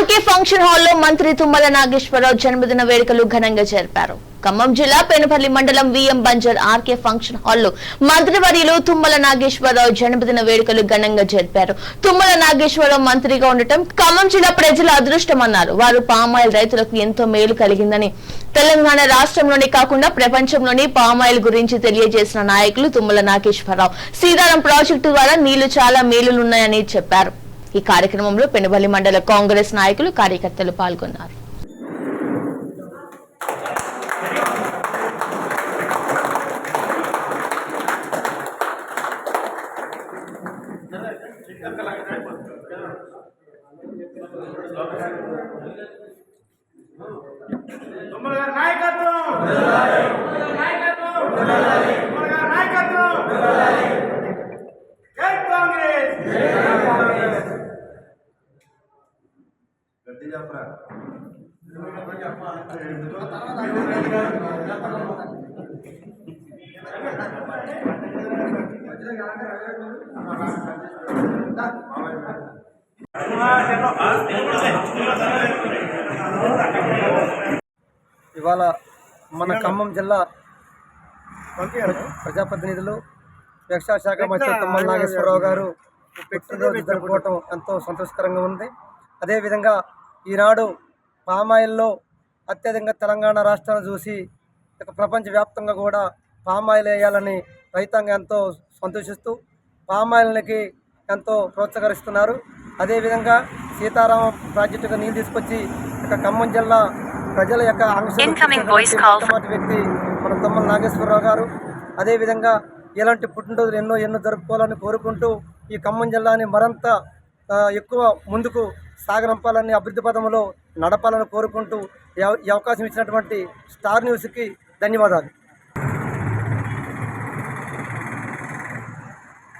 RK function హాల్లో మంత్రి తుమ్మల నాగేశ్వరరావు జన్మదిన వేడుకలు ఘనంగా జరిపారు. ఖమ్మం జిల్లా పెనుపల్లి మండలం విఎం బంజర్ ఆర్కే ఫంక్షన్ హాల్లో మంత్రివర్యులు తుమ్మల నాగేశ్వరరావు జన్మదిన వేడుకలు ఘనంగా జరిపారు. తుమ్మల నాగేశ్వరరావు మంత్రిగా ఉండటం ఖమ్మం జిల్లా ప్రజల అదృష్టమన్నారు. వారు పామాయిల్ రైతులకు ఎంతో మేలు కలిగిందని తెలంగాణ రాష్ట్రంలోనే కాకుండా ప్రపంచంలోని పామాయిల్ గురించి తెలియజేసిన నాయకులు తుమ్మల నాగేశ్వరరావు. సీతారాం ప్రాజెక్టు ద్వారా నీళ్ళు చాలా మేలులున్నాయని చెప్పారు. ఈ కార్యక్రమంలో పెనుబల్లి మండల కాంగ్రెస్ నాయకులు కార్యకర్తలు పాల్గొన్నారు. నాయకత్వం తుమ్మల గారి నాయకత్వం జై కాంగ్రెస్ ఇవాళ మన ఖమ్మం జిల్లా ప్రజాప్రతినిధులు వ్యవసాయ శాఖ మంత్రి తమ్మల నాగేశ్వరరావు గారు పుట్టినరోజు జరుపుకోవటం ఎంతో సంతోషకరంగా ఉంది. అదేవిధంగా ఈనాడు పామాయిల్లో అత్యధికంగా తెలంగాణ రాష్ట్రాన్ని చూసి ఇక ప్రపంచవ్యాప్తంగా కూడా పామాయిల్ వేయాలని రైతాంగం ఎంతో సంతోషిస్తూ పామాయిల్కి ఎంతో ప్రోత్సహిస్తున్నారు అదేవిధంగా సీతారామం ప్రాజెక్టుగా నీళ్ళు తీసుకొచ్చి ఇక ఖమ్మం జిల్లా ప్రజల యొక్క. మొట్టమొదటి వ్యక్తి మన తుమ్మల నాగేశ్వరరావు గారు అదేవిధంగా ఇలాంటి పుట్టినరోజులు ఎన్నో ఎన్నో జరుపుకోవాలని కోరుకుంటూ ఈ ఖమ్మం జిల్లాని మరింత ఎక్కువ ముందుకు సాగనంపాలని అభివృద్ధి పదములో నడపాలని కోరుకుంటూ ఈ అవకాశం ఇచ్చినటువంటి స్టార్ న్యూస్కి ధన్యవాదాలు.